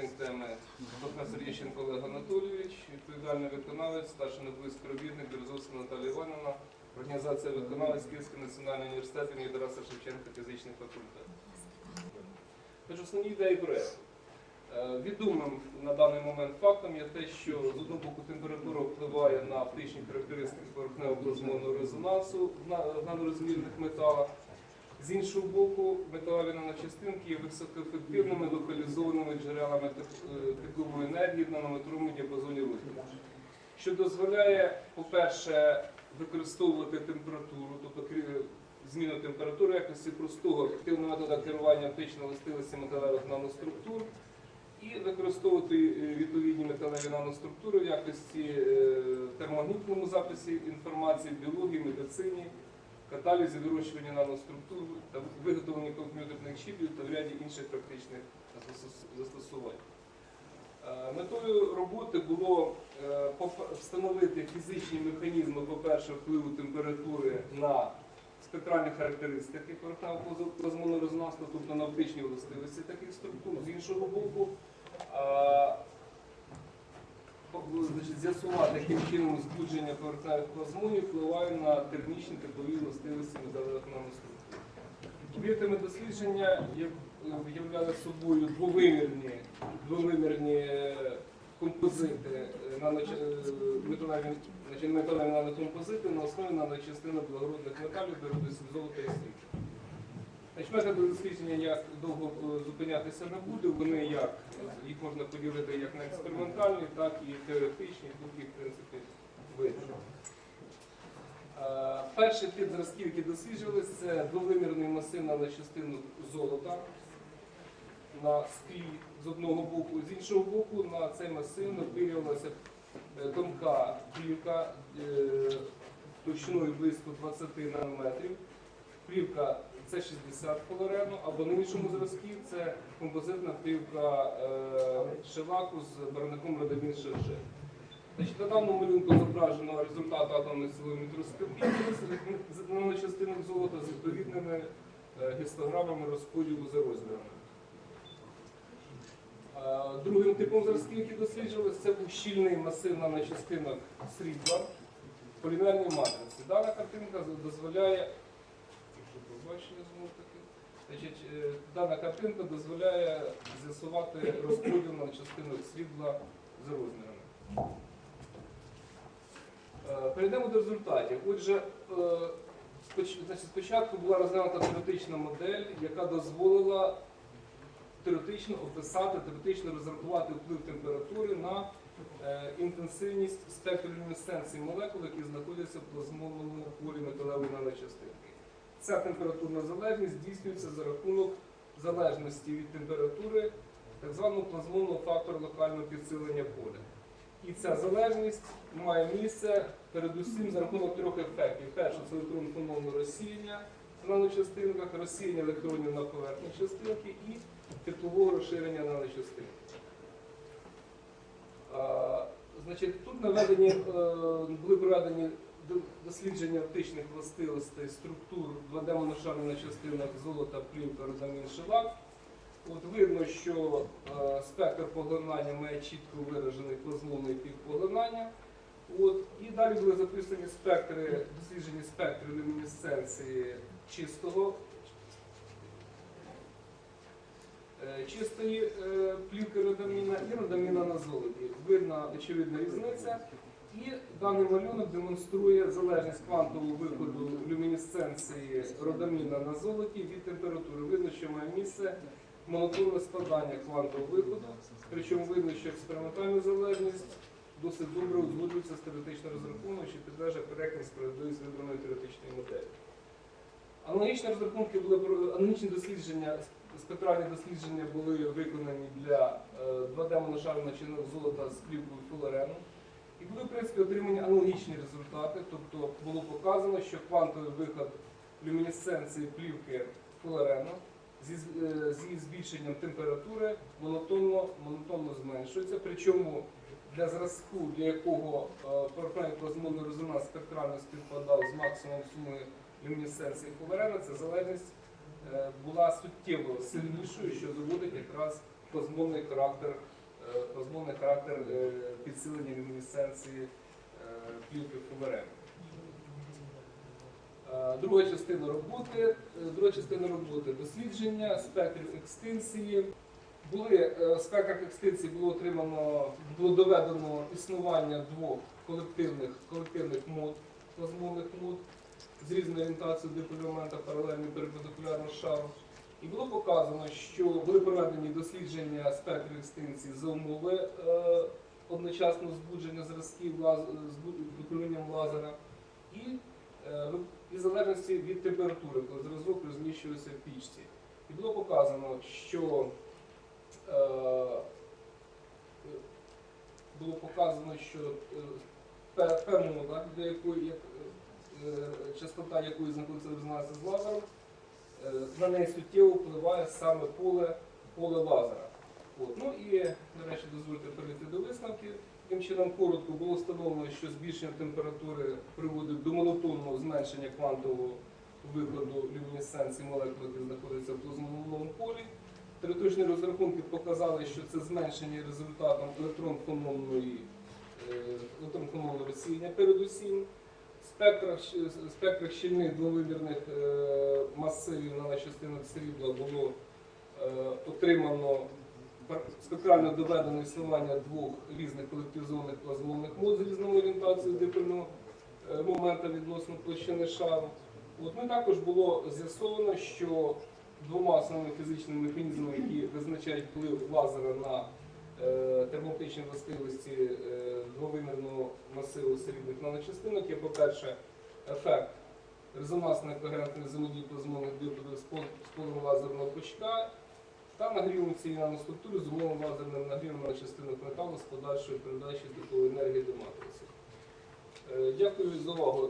заступник теми професор Єщенко Олег Анатолійович, відповідальний виконавець, старший науковий співробітник Березовська Наталія Іванівна, організація виконавець Київський національний університет імені Тараса Шевченка фізичний факультет. Тож основні ідеї проєкту. Е, Відомим на даний момент фактом є те, що з одного боку температура впливає на оптичні характеристики поверхнево-плазмонного резонансу в нанорозмірних металах. З іншого боку, металеві наночастинки є високоефективними локалізованими джерелами е, теплової енергії в нанометровому діапазоні розміру, що дозволяє, по-перше, використовувати температуру, тобто зміну температури якості простого ефективного методу керування оптичної властивості металевих наноструктур і використовувати е, відповідні металеві наноструктури в якості е, термогнітному записі інформації, в біології, медицині, каталізі, вирощуванні наноструктур та виготовленні комп'ютерних чіпів та в ряді інших практичних застосувань. Е, Метою роботи було е, встановити фізичні механізми, по-перше, впливу температури на спектральні характеристики плазмонного резонансу, тобто на оптичні властивості таких структур. З іншого боку, е, з'ясувати, яким чином збудження поверхневих плазмонів впливає на термічні теплові властивості металевих наноструктур. Об'єктами дослідження являли собою двовимірні, двовимірні композити, е, е, металеві, нанокомпозити на основі наночастинок благородних металів, передусім золота і срібла. Методи дослідження я довго е, зупинятися не буду. Вони як їх можна поділити як на експериментальні, так і теоретичні, тут їх в принципі видно. Е, Перший тип зразків, які досліджувалися, це двовимірний масив на частину золота на склі з одного боку, з іншого боку на цей масив напилювалася е, тонка плівка товщиною близько 20 нанометрів. Плівка це 60 флорену, або на іншому зразку це композитна плівка е, з барвником родовін ШРЖ. Значить, на даному малюнку зображено результат атомної силової мікроскопії з наночастинок золота з відповідними е, гістограмами розподілу за розмірами. Е, Другим типом зразків, які досліджувалися, це був щільний масив наночастинок срібла в полімерній матриці. Дана картинка дозволяє, якщо побачення знову таки, значить, е, дана картинка дозволяє з'ясувати розподіл на частинок срібла за розмірами. Е, Перейдемо до результатів. Отже, е, спочатку була розглянута теоретична модель, яка дозволила теоретично описати, теоретично розрахувати вплив температури на інтенсивність спектру люмінесценції молекул, які знаходяться в плазмовому полі металевої наночастинки. Ця температурна залежність здійснюється за рахунок залежності від температури так званого плазмонного фактору локального підсилення поля. І ця залежність має місце передусім за рахунок трьох ефектів. Перше це електронно фоновне розсіяння в наночастинках, розсіяння електронів на поверхні частинки і теплового розширення наночастинки. Значить, тут наведені, е, були проведені дослідження оптичних властивостей структур 2D-моношарних на частинах золота, плівка, розамін, шелак. От видно, що е, спектр поглинання має чітко виражений плазмовний пік поглинання. От, і далі були записані спектри, досліджені спектри люмінесценції чистого, е, чистої е, плівки родаміна і родаміна на золоті. Видна очевидна різниця. І даний малюнок демонструє залежність квантового виходу люмінесценції родаміна на золоті від температури. Видно, що має місце монотонне складання квантового виходу. Причому видно, що експериментальна залежність досить добре узгоджується з теоретичним розрахунком, що підтверджує коректність справедливість вибраної теоретичної моделі. Аналогічні розрахунки були аналогічні дослідження, спектральні дослідження були виконані для 2D-моношарного начинок золота з плівкою флуорену. І були, в принципі, отримані аналогічні результати, тобто було показано, що квантовий виход люмінесценції плівки флуорену зі, е, зі збільшенням температури монотонно, монотонно зменшується. Причому для зразку, для якого е, поверхневий плазмонний резонанс спектрально співпадав з максимумом суми люмінесценції флуорена, ця залежність е, була суттєво сильнішою, що доводить якраз плазмонний характер, е, плазмонний характер е, підсилення люмінесценції е, плівки. Е, Друга частина роботи, друга частина роботи дослідження спектрів екстинції. Були в спектрах екстинції було отримано, було доведено існування двох колективних колективних мод, плазмонних мод з різною орієнтацією диполімента паралельно перпендикулярно шару. І було показано, що були проведені дослідження спектрів екстинції за умови е, одночасного збудження зразків лаз, збу- лазера і е, в залежності від температури, коли зразок розміщувався в пічці. І було показано, що е, було показано, що е, П- П-мода, для якої як, частота якої знаходиться резонансі з лазером, на неї суттєво впливає саме поле, поле лазера. От. Ну і, речі, дозвольте перейти до висновків. Таким чином, коротко було встановлено, що збільшення температури приводить до монотонного зменшення квантового виходу люмінесценції молекул, які знаходяться в плазмонному полі. Теоретичні розрахунки показали, що це зменшення результатом електрон-фононної е, електрон-фононного розсіяння передусім. Спектрах, спектрах щільних двовимірних е, масивів на частинах срібла було е, отримано спектрально доведено існування двох різних колективізованих плазмонних мод з різною орієнтацією дипольного е, момента відносно площини шару. От ми також було з'ясовано, що двома основними фізичними механізмами, які визначають вплив лазера на термоптичні властивості е, двовимірного масиву срібних наночастинок, є, по-перше, ефект резонансної когерентної взаємодії плазмонних диодів з пол- з полем лазерного пучка та нагрівом цієї наноструктури з умовним лазерним нагрівом на частинок металу з подальшою передачею теплової енергії до матриці. Е, Дякую за увагу.